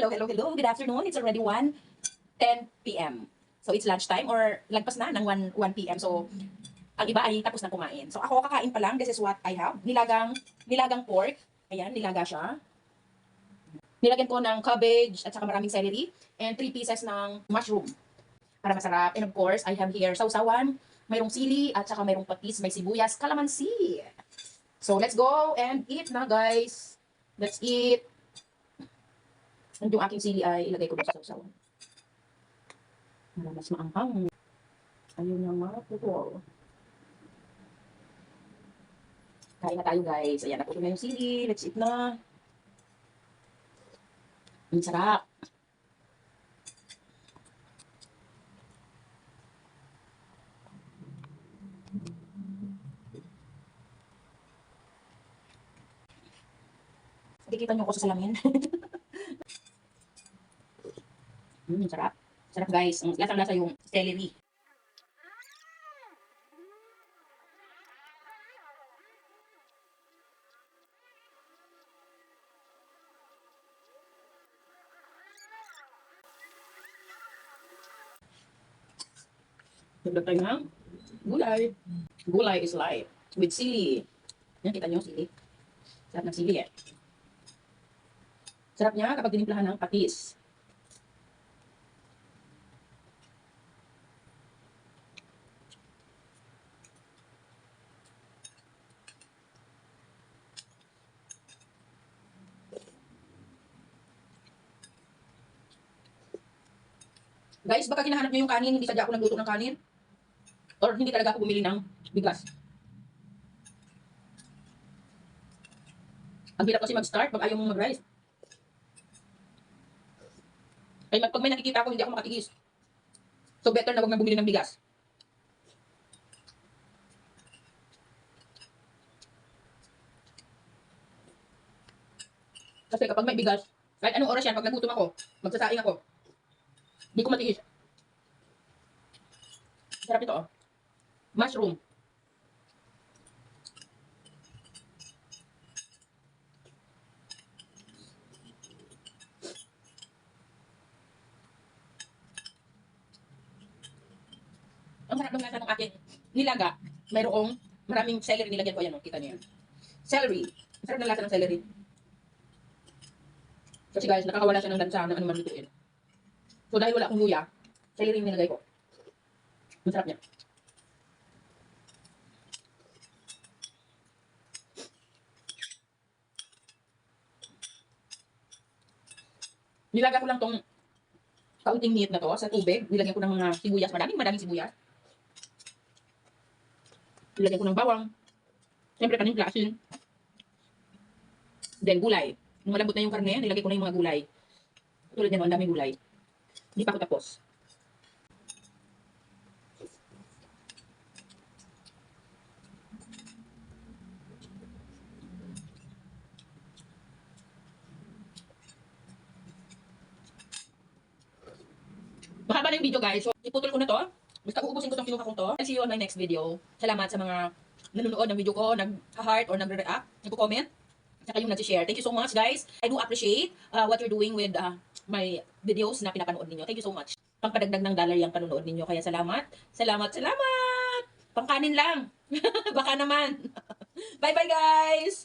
Hello, hello, hello. Good afternoon. It's already 1, 10 p.m. So it's lunchtime or lagpas na ng 1, 1 p.m. So ang iba ay tapos na kumain. So ako kakain pa lang. This is what I have. Nilagang, nilagang pork. Ayan, nilaga siya. Nilagyan ko ng cabbage at saka maraming celery and 3 pieces ng mushroom para masarap. And of course, I have here sausawan, mayroong sili at saka mayroong patis, may sibuyas, kalamansi. So let's go and eat na guys. Let's eat. And yung aking sili ay ilagay ko sa sausawan. Para mas maanghang. Ayun na mga putol. Kain na tayo guys. Ayan, naputo na yung sili. Let's eat na. Ang sarap. Nakikita niyo ko sa salamin. mm, sarap. Sarap guys. Ang lasang-lasa yung celery. Dagdag tayo ng gulay. Gulay is life. With sili. Yan, kita niyo sili. Sarap ng sili eh. Sarap niya kapag tinimplahan ng patis. Guys, baka kinahanap niyo yung kanin, hindi sadya ako nagluto ng kanin. Or hindi talaga ako bumili ng bigas. Ang hirap kasi mag-start pag ayaw mong mag-rice. Kaya pag may nakikita ako, hindi ako makatiis. So better na wag na bumili ng bigas. Kasi kapag may bigas, kahit anong oras yan, pag nagutom ako, magsasaing ako, hindi ko matiis. Sarap ito, oh. Mushroom. Ang sarap ng lasa ng aking nilaga. Mayroong maraming celery nilagyan ko. Ayan, oh, kita niyo yan. Celery. Ang sarap ng lasa ng celery. Kasi guys, nakakawala siya ng lansa ng anuman lutuin. So dahil wala akong luya, celery yung nilagay ko. Ang sarap niya. Nilaga ko lang tong kaunting meat na to sa tubig. Nilagyan ko ng mga sibuyas. Maraming maraming sibuyas. Nilagyan ko ng bawang. Siyempre paninta, asin. Then gulay. Malambot na yung karne, nilagay ko na yung mga gulay. Tulad yan, oh, ang daming gulay. Hindi pa ako tapos. Mahaba na yung video guys. So, iputol ko na to. Basta uubusin ko tong kinuha ko to. I'll see you on my next video. Salamat sa mga nanonood ng video ko, nag-heart or nagre-react, nagko-comment. Saka yung nag-share. Thank you so much guys. I do appreciate uh, what you're doing with uh, my videos na pinapanood ninyo. Thank you so much. Pangpadagdag ng dollar yung panonood ninyo. Kaya salamat. Salamat, salamat! Pangkanin lang. Baka naman. Bye-bye guys!